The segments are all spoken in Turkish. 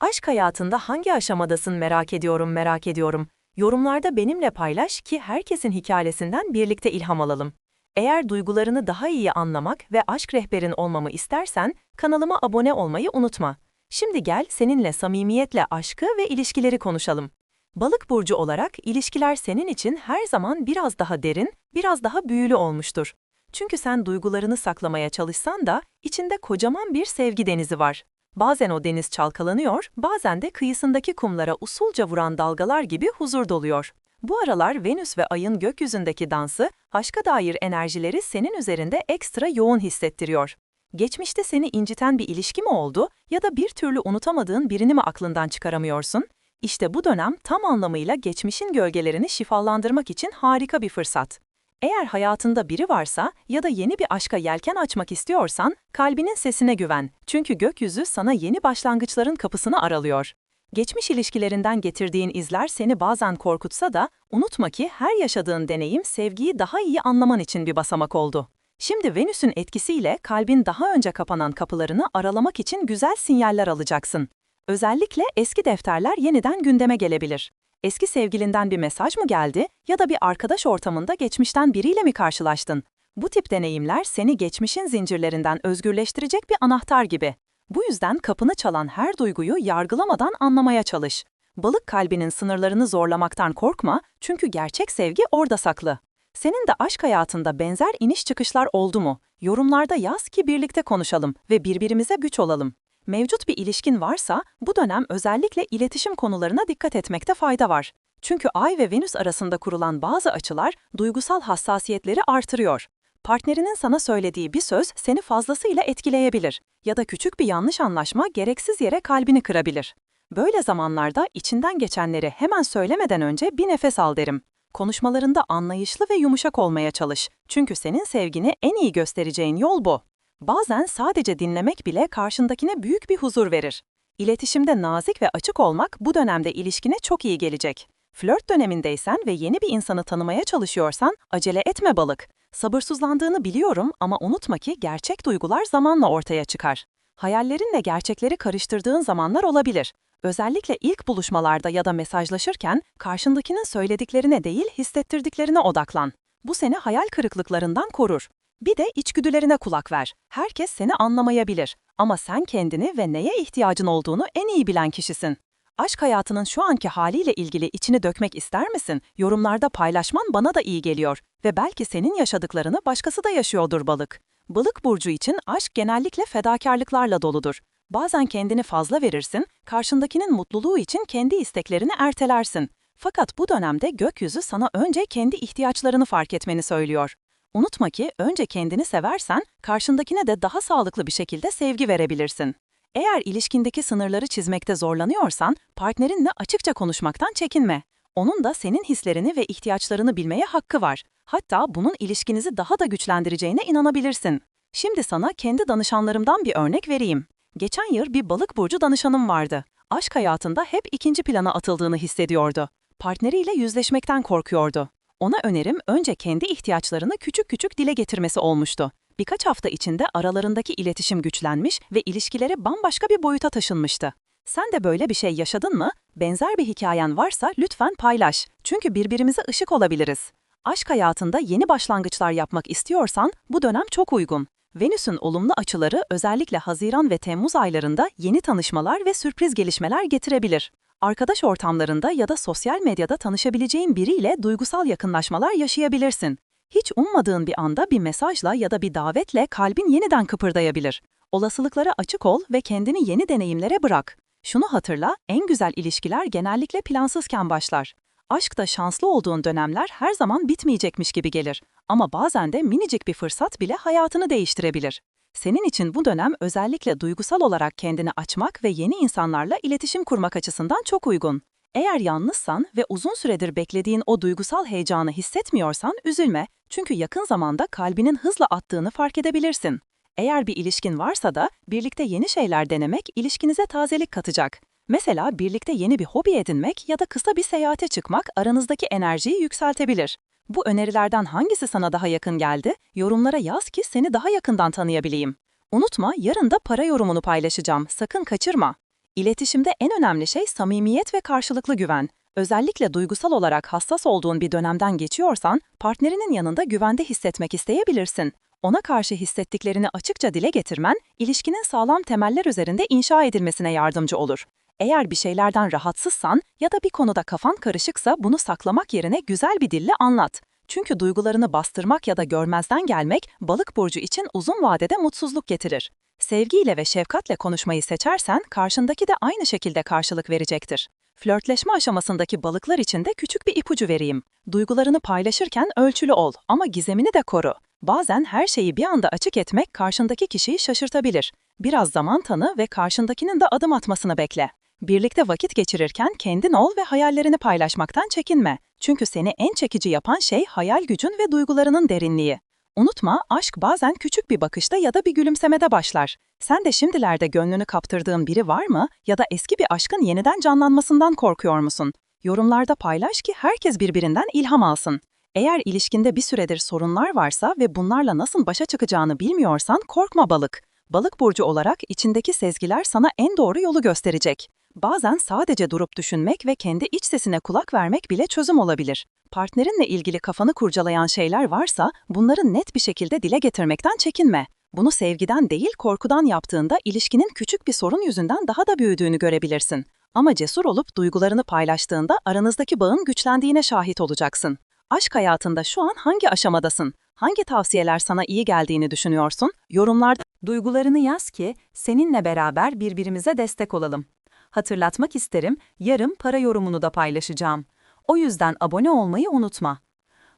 Aşk hayatında hangi aşamadasın merak ediyorum merak ediyorum. Yorumlarda benimle paylaş ki herkesin hikayesinden birlikte ilham alalım. Eğer duygularını daha iyi anlamak ve aşk rehberin olmamı istersen kanalıma abone olmayı unutma. Şimdi gel seninle samimiyetle aşkı ve ilişkileri konuşalım. Balık burcu olarak ilişkiler senin için her zaman biraz daha derin, biraz daha büyülü olmuştur. Çünkü sen duygularını saklamaya çalışsan da içinde kocaman bir sevgi denizi var. Bazen o deniz çalkalanıyor, bazen de kıyısındaki kumlara usulca vuran dalgalar gibi huzur doluyor. Bu aralar Venüs ve Ay'ın gökyüzündeki dansı, aşka dair enerjileri senin üzerinde ekstra yoğun hissettiriyor. Geçmişte seni inciten bir ilişki mi oldu ya da bir türlü unutamadığın birini mi aklından çıkaramıyorsun? İşte bu dönem tam anlamıyla geçmişin gölgelerini şifalandırmak için harika bir fırsat. Eğer hayatında biri varsa ya da yeni bir aşka yelken açmak istiyorsan, kalbinin sesine güven. Çünkü gökyüzü sana yeni başlangıçların kapısını aralıyor. Geçmiş ilişkilerinden getirdiğin izler seni bazen korkutsa da, unutma ki her yaşadığın deneyim sevgiyi daha iyi anlaman için bir basamak oldu. Şimdi Venüs'ün etkisiyle kalbin daha önce kapanan kapılarını aralamak için güzel sinyaller alacaksın. Özellikle eski defterler yeniden gündeme gelebilir. Eski sevgilinden bir mesaj mı geldi ya da bir arkadaş ortamında geçmişten biriyle mi karşılaştın? Bu tip deneyimler seni geçmişin zincirlerinden özgürleştirecek bir anahtar gibi. Bu yüzden kapını çalan her duyguyu yargılamadan anlamaya çalış. Balık kalbinin sınırlarını zorlamaktan korkma çünkü gerçek sevgi orada saklı. Senin de aşk hayatında benzer iniş çıkışlar oldu mu? Yorumlarda yaz ki birlikte konuşalım ve birbirimize güç olalım. Mevcut bir ilişkin varsa bu dönem özellikle iletişim konularına dikkat etmekte fayda var. Çünkü Ay ve Venüs arasında kurulan bazı açılar duygusal hassasiyetleri artırıyor. Partnerinin sana söylediği bir söz seni fazlasıyla etkileyebilir ya da küçük bir yanlış anlaşma gereksiz yere kalbini kırabilir. Böyle zamanlarda içinden geçenleri hemen söylemeden önce bir nefes al derim. Konuşmalarında anlayışlı ve yumuşak olmaya çalış. Çünkü senin sevgini en iyi göstereceğin yol bu. Bazen sadece dinlemek bile karşındakine büyük bir huzur verir. İletişimde nazik ve açık olmak bu dönemde ilişkine çok iyi gelecek. Flört dönemindeysen ve yeni bir insanı tanımaya çalışıyorsan acele etme balık. Sabırsızlandığını biliyorum ama unutma ki gerçek duygular zamanla ortaya çıkar. Hayallerinle gerçekleri karıştırdığın zamanlar olabilir. Özellikle ilk buluşmalarda ya da mesajlaşırken karşındakinin söylediklerine değil hissettirdiklerine odaklan. Bu seni hayal kırıklıklarından korur. Bir de içgüdülerine kulak ver. Herkes seni anlamayabilir ama sen kendini ve neye ihtiyacın olduğunu en iyi bilen kişisin. Aşk hayatının şu anki haliyle ilgili içini dökmek ister misin? Yorumlarda paylaşman bana da iyi geliyor ve belki senin yaşadıklarını başkası da yaşıyordur balık. Balık burcu için aşk genellikle fedakarlıklarla doludur. Bazen kendini fazla verirsin, karşındakinin mutluluğu için kendi isteklerini ertelersin. Fakat bu dönemde gökyüzü sana önce kendi ihtiyaçlarını fark etmeni söylüyor. Unutma ki önce kendini seversen, karşındakine de daha sağlıklı bir şekilde sevgi verebilirsin. Eğer ilişkindeki sınırları çizmekte zorlanıyorsan, partnerinle açıkça konuşmaktan çekinme. Onun da senin hislerini ve ihtiyaçlarını bilmeye hakkı var. Hatta bunun ilişkinizi daha da güçlendireceğine inanabilirsin. Şimdi sana kendi danışanlarımdan bir örnek vereyim. Geçen yıl bir balık burcu danışanım vardı. Aşk hayatında hep ikinci plana atıldığını hissediyordu. Partneriyle yüzleşmekten korkuyordu. Ona önerim önce kendi ihtiyaçlarını küçük küçük dile getirmesi olmuştu. Birkaç hafta içinde aralarındaki iletişim güçlenmiş ve ilişkileri bambaşka bir boyuta taşınmıştı. Sen de böyle bir şey yaşadın mı? Benzer bir hikayen varsa lütfen paylaş. Çünkü birbirimize ışık olabiliriz. Aşk hayatında yeni başlangıçlar yapmak istiyorsan bu dönem çok uygun. Venüs'ün olumlu açıları özellikle Haziran ve Temmuz aylarında yeni tanışmalar ve sürpriz gelişmeler getirebilir. Arkadaş ortamlarında ya da sosyal medyada tanışabileceğin biriyle duygusal yakınlaşmalar yaşayabilirsin. Hiç ummadığın bir anda bir mesajla ya da bir davetle kalbin yeniden kıpırdayabilir. Olasılıklara açık ol ve kendini yeni deneyimlere bırak. Şunu hatırla, en güzel ilişkiler genellikle plansızken başlar. Aşkta şanslı olduğun dönemler her zaman bitmeyecekmiş gibi gelir. Ama bazen de minicik bir fırsat bile hayatını değiştirebilir. Senin için bu dönem özellikle duygusal olarak kendini açmak ve yeni insanlarla iletişim kurmak açısından çok uygun. Eğer yalnızsan ve uzun süredir beklediğin o duygusal heyecanı hissetmiyorsan üzülme çünkü yakın zamanda kalbinin hızla attığını fark edebilirsin. Eğer bir ilişkin varsa da birlikte yeni şeyler denemek ilişkinize tazelik katacak. Mesela birlikte yeni bir hobi edinmek ya da kısa bir seyahate çıkmak aranızdaki enerjiyi yükseltebilir. Bu önerilerden hangisi sana daha yakın geldi? Yorumlara yaz ki seni daha yakından tanıyabileyim. Unutma yarın da para yorumunu paylaşacağım, sakın kaçırma. İletişimde en önemli şey samimiyet ve karşılıklı güven. Özellikle duygusal olarak hassas olduğun bir dönemden geçiyorsan, partnerinin yanında güvende hissetmek isteyebilirsin. Ona karşı hissettiklerini açıkça dile getirmen, ilişkinin sağlam temeller üzerinde inşa edilmesine yardımcı olur. Eğer bir şeylerden rahatsızsan ya da bir konuda kafan karışıksa bunu saklamak yerine güzel bir dille anlat. Çünkü duygularını bastırmak ya da görmezden gelmek balık burcu için uzun vadede mutsuzluk getirir. Sevgiyle ve şefkatle konuşmayı seçersen karşındaki de aynı şekilde karşılık verecektir. Flörtleşme aşamasındaki balıklar için de küçük bir ipucu vereyim. Duygularını paylaşırken ölçülü ol ama gizemini de koru. Bazen her şeyi bir anda açık etmek karşındaki kişiyi şaşırtabilir. Biraz zaman tanı ve karşındakinin de adım atmasını bekle. Birlikte vakit geçirirken kendin ol ve hayallerini paylaşmaktan çekinme. Çünkü seni en çekici yapan şey hayal gücün ve duygularının derinliği. Unutma, aşk bazen küçük bir bakışta ya da bir gülümsemede başlar. Sen de şimdilerde gönlünü kaptırdığın biri var mı ya da eski bir aşkın yeniden canlanmasından korkuyor musun? Yorumlarda paylaş ki herkes birbirinden ilham alsın. Eğer ilişkinde bir süredir sorunlar varsa ve bunlarla nasıl başa çıkacağını bilmiyorsan korkma balık. Balık burcu olarak içindeki sezgiler sana en doğru yolu gösterecek. Bazen sadece durup düşünmek ve kendi iç sesine kulak vermek bile çözüm olabilir. Partnerinle ilgili kafanı kurcalayan şeyler varsa bunları net bir şekilde dile getirmekten çekinme. Bunu sevgiden değil korkudan yaptığında ilişkinin küçük bir sorun yüzünden daha da büyüdüğünü görebilirsin. Ama cesur olup duygularını paylaştığında aranızdaki bağın güçlendiğine şahit olacaksın. Aşk hayatında şu an hangi aşamadasın? Hangi tavsiyeler sana iyi geldiğini düşünüyorsun? Yorumlarda Duygularını yaz ki seninle beraber birbirimize destek olalım. Hatırlatmak isterim, yarın para yorumunu da paylaşacağım. O yüzden abone olmayı unutma.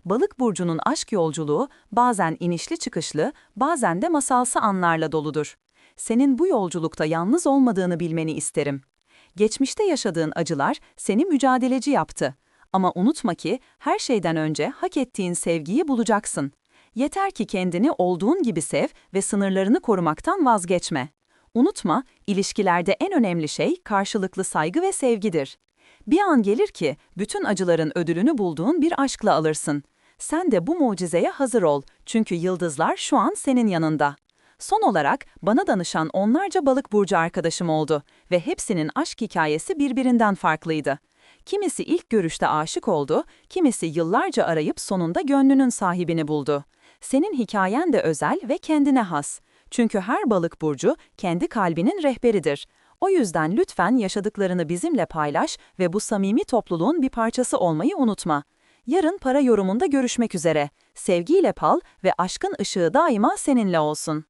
Balık burcunun aşk yolculuğu bazen inişli çıkışlı, bazen de masalsı anlarla doludur. Senin bu yolculukta yalnız olmadığını bilmeni isterim. Geçmişte yaşadığın acılar seni mücadeleci yaptı. Ama unutma ki her şeyden önce hak ettiğin sevgiyi bulacaksın. Yeter ki kendini olduğun gibi sev ve sınırlarını korumaktan vazgeçme. Unutma, ilişkilerde en önemli şey karşılıklı saygı ve sevgidir. Bir an gelir ki bütün acıların ödülünü bulduğun bir aşkla alırsın. Sen de bu mucizeye hazır ol çünkü yıldızlar şu an senin yanında. Son olarak bana danışan onlarca balık burcu arkadaşım oldu ve hepsinin aşk hikayesi birbirinden farklıydı. Kimisi ilk görüşte aşık oldu, kimisi yıllarca arayıp sonunda gönlünün sahibini buldu. Senin hikayen de özel ve kendine has. Çünkü her balık burcu kendi kalbinin rehberidir. O yüzden lütfen yaşadıklarını bizimle paylaş ve bu samimi topluluğun bir parçası olmayı unutma. Yarın para yorumunda görüşmek üzere. Sevgiyle pal ve aşkın ışığı daima seninle olsun.